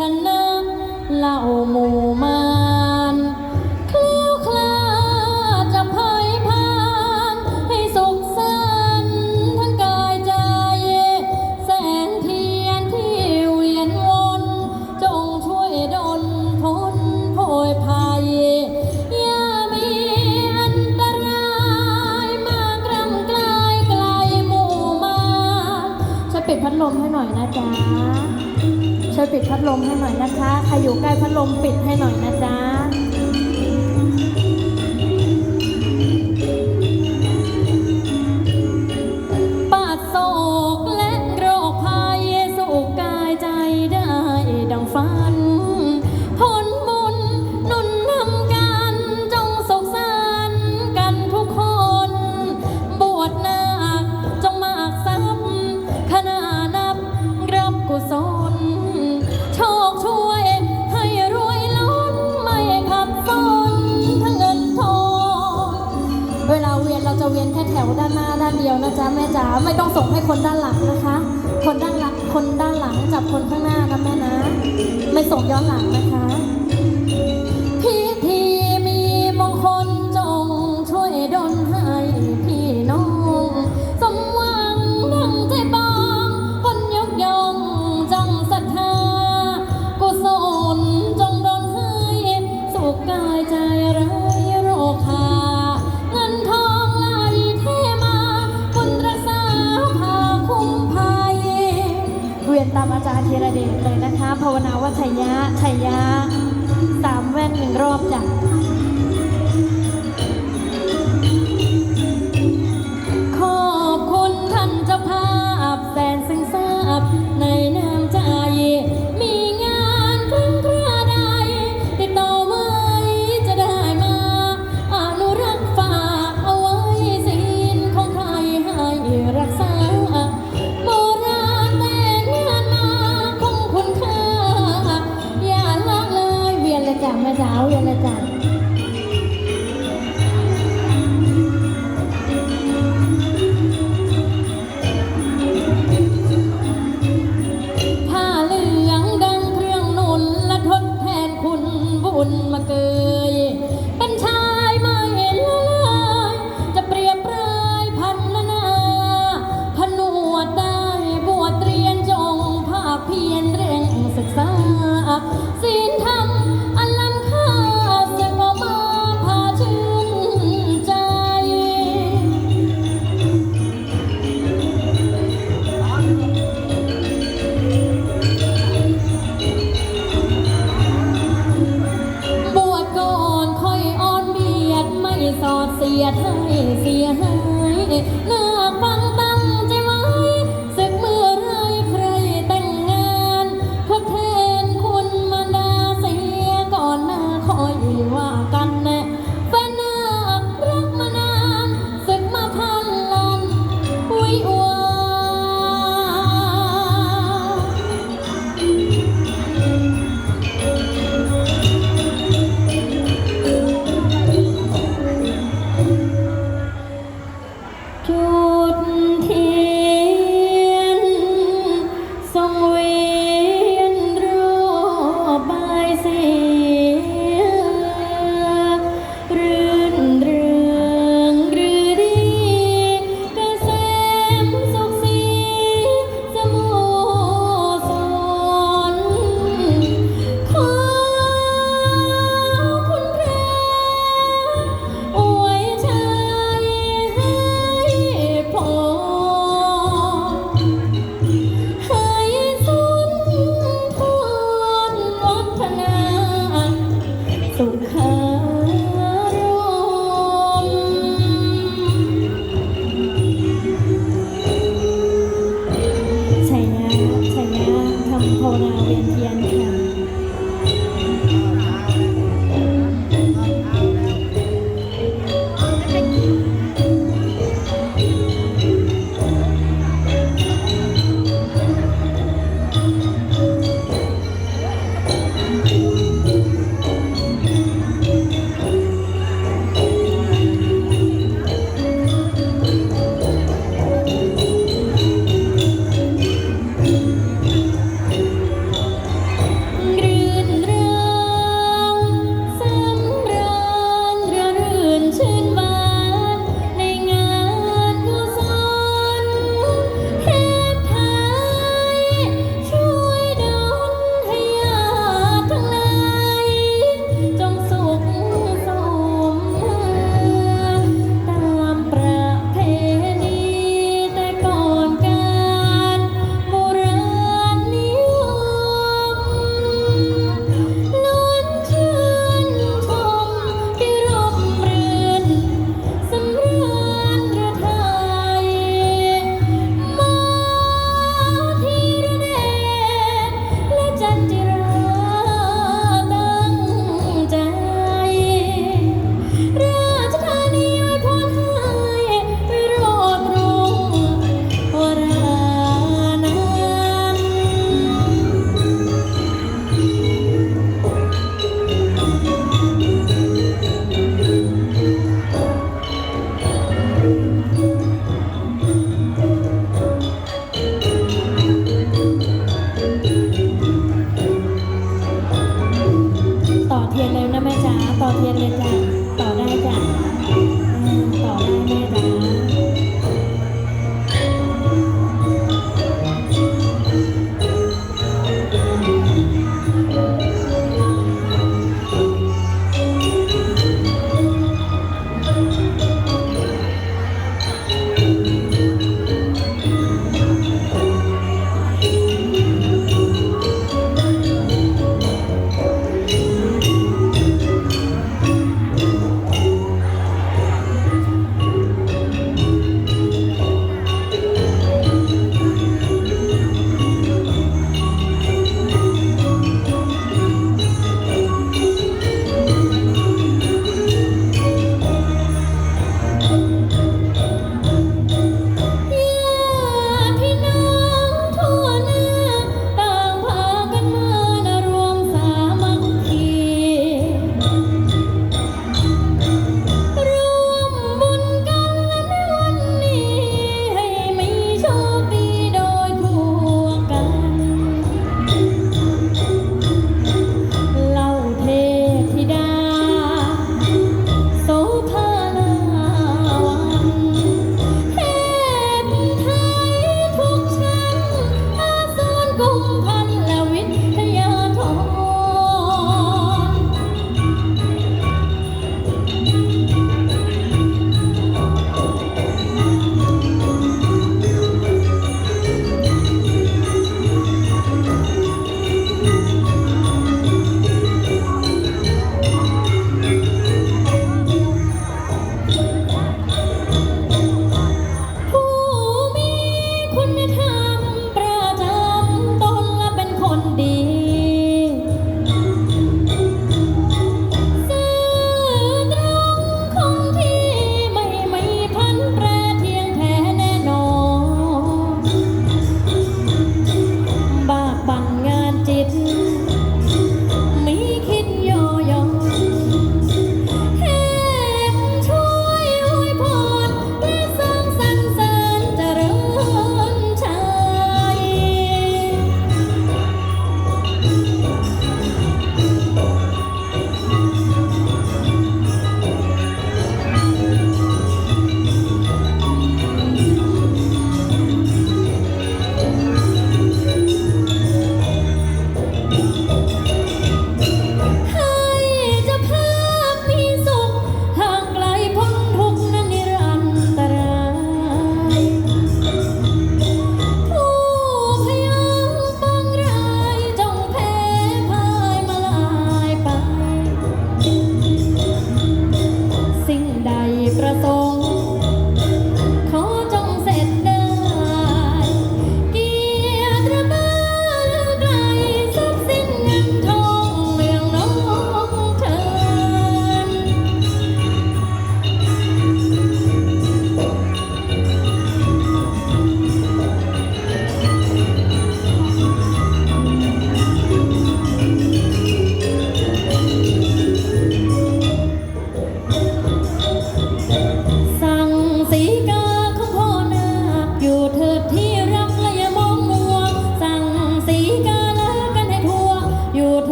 ชนะเหล่าหมู่มารเคลี้ยวคลาดจะภัยพานให้สุขสันต์ทั้งกายใจ แสงเทียนที่เวียนวนจงช่วยดลพ้นโพยภัย อย่ามีอันตรายมากรำไกลไกลหมู่มารช่วยปิดพัดลมให้หน่อยนะจ๊ะ วยปิดพัดลมให้หน่อยนะคะ ใครอยู่ใกล้พัดลมปิดให้หน่อยนะจ๊ะ เวียนเราจะเวียนแค่แถวด้านหน้าด้านเดียวนะจ๊ะแม่จ๋าไม่ต้องส่งให้คนด้านหลังนะคะ คนด้านหลังคนด้านหลังจับคนข้างหน้านะแม่นะ ไม่ส่งย้อนหลังนะคะ นตามอาจารย์ธีระเดชเลยนะคะ ภาวนาว่าชัยยะชัยยะสามแว่นหนึ่งรอบจ้ะ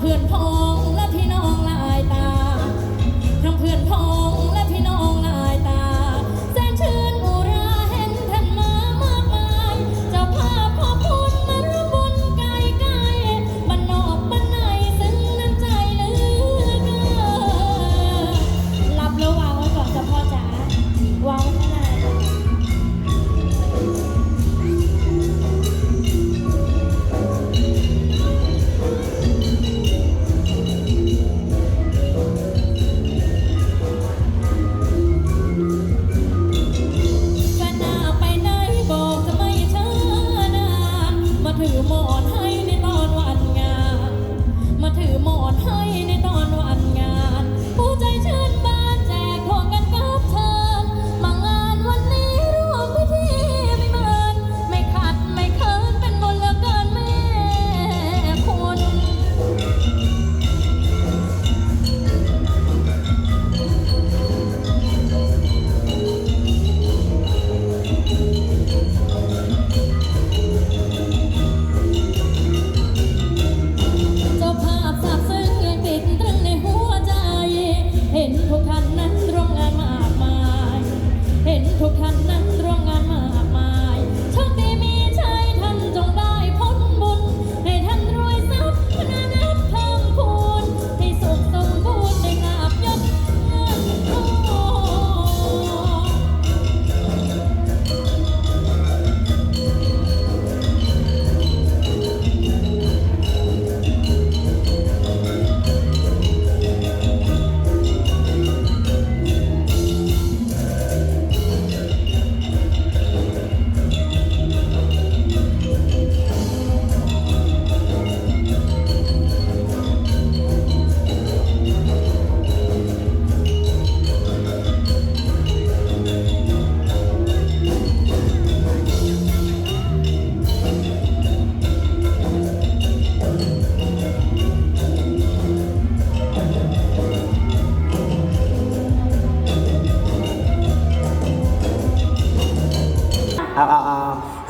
เพื่อนพ่อ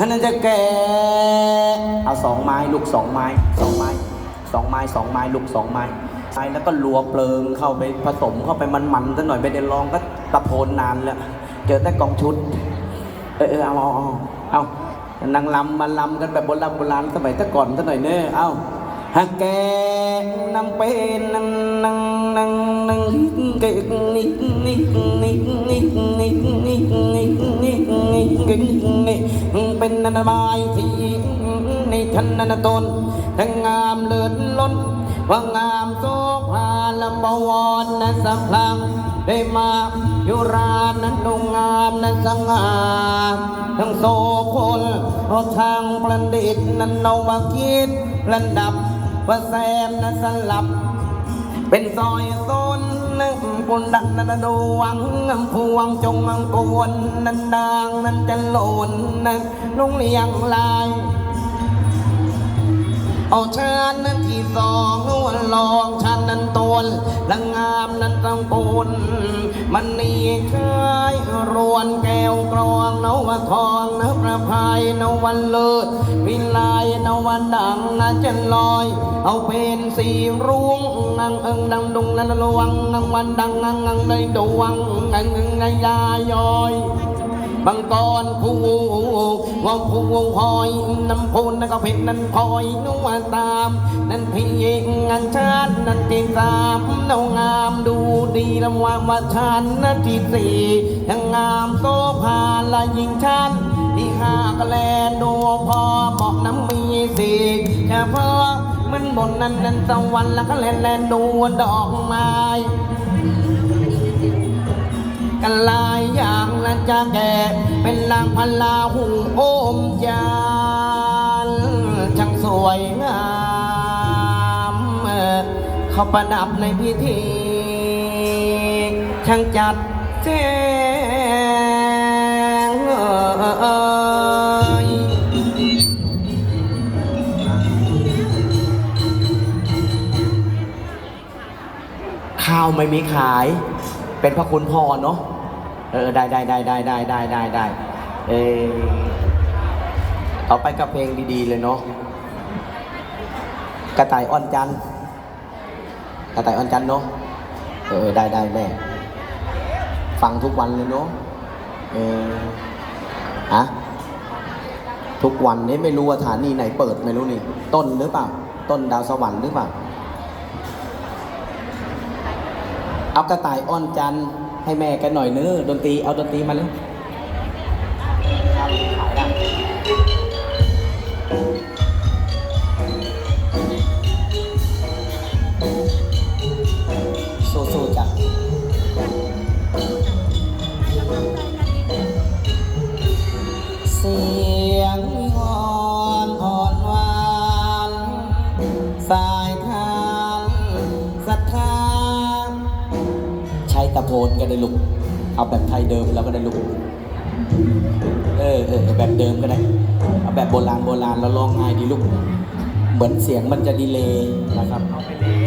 ฮันจะแกเอาสองไม้ลูกสองไม้สองไม้สองไม้สองไม้ลูกสองไม้ใส่แล้วก็รัวเปลิงเข้าไปผสมเข้าไปมันๆซะหน่อยไปเดิลองก็ตะโพนนานแล้วเจอแต่กองชุด เออเออเอาเอานางลำมาลำกันแบบโบราณโบราณสมัยแต่ก่อนซะหน่อยเนอเอาฮักแกนางเป็นนังนังนังนังเก่งนิกนิกนิกนิกนิกนิก กนิกนิกเป็นนันบายที่ในทันนันตนทั้งงามเลิศล้นว่างามโสภาลำบวรนั้นสัมพังได้มายุรานั้นดงงามนั้นสง่าทั้งโสพลเอาทางประดิษฐ์นั้นนวคิดระดับว่าแซมนั้นสลับ เป็นซอยโซน นั่งกุนดันนันดวงพวงจงมังกวนนันดางนันจะหล่นนั่นลุงเลียงลาย เอาชาญนั้นที่สองนวลลองชาญนั้นตนละงามนั้นต้องปูนมันนี่เคยรวนแก้วกรองนวทองนประภายนวันเลิศวิไลนวันดังนาจันลอย เอาเป็นสีรุ้งนังเอิงดังดุงนันระวังนังวันดังนังนังในดวงนังเอิงในยายอย บางกรผู้วงผู้วงหอยน้ำพูนนั่นก็เผ็ดนั่นคอยนุ่งตาม นั่นพี่งานชาตินั่นที่สามเนางามดูดีลำว่ามาชันนั่นที่สี่ยังงามโซภาละยิงชันที่ห้าก็แลดูพอเหมาะน้ำมีสีเฉพาะมันบนนั้นนั้นสวรรค์แล้วก็แลนแลนดูดอกไม้ กันหลายอย่างและจะแก่เป็นลางพันลาหูโอมยานช่างสวยงามเขาประดับในพิธีช่างจัดแจงเอยข้าวไม่มีขาย เป็นพระคุณพ่อเนาะ เออได้ได้ได้ได้ได้ได้ได้ได้เออเอาไปกับเพลงดีๆเลยเนาะกระต่ายอ่อนจันทร์กระต่ายอ่อนจันทร์เนาะเออได้ได้แม่ฟังทุกวันเลยเนาะเออฮะทุกวันนี้ไม่รู้ว่าฐานีไหนเปิดไม่รู้นี่ ต้นหรือเปล่า ต้นดาวสวรรค์หรือเปล่า เอากระต่ายอ้อนจันทร์ ให้แม่กันหน่อยเนื้อะดนตรีเอาดนตรีมาเลย โพนก็ได้ลูก เอาแบบไทยเดิมเราก็ได้ลูก เออเออแบบเดิมก็ได้ เอาแบบโบราณโบราณแล้วร้องง่ายดีลูก เหมือนเสียงมันจะดีเลย์นะครับเอาไปแล้ว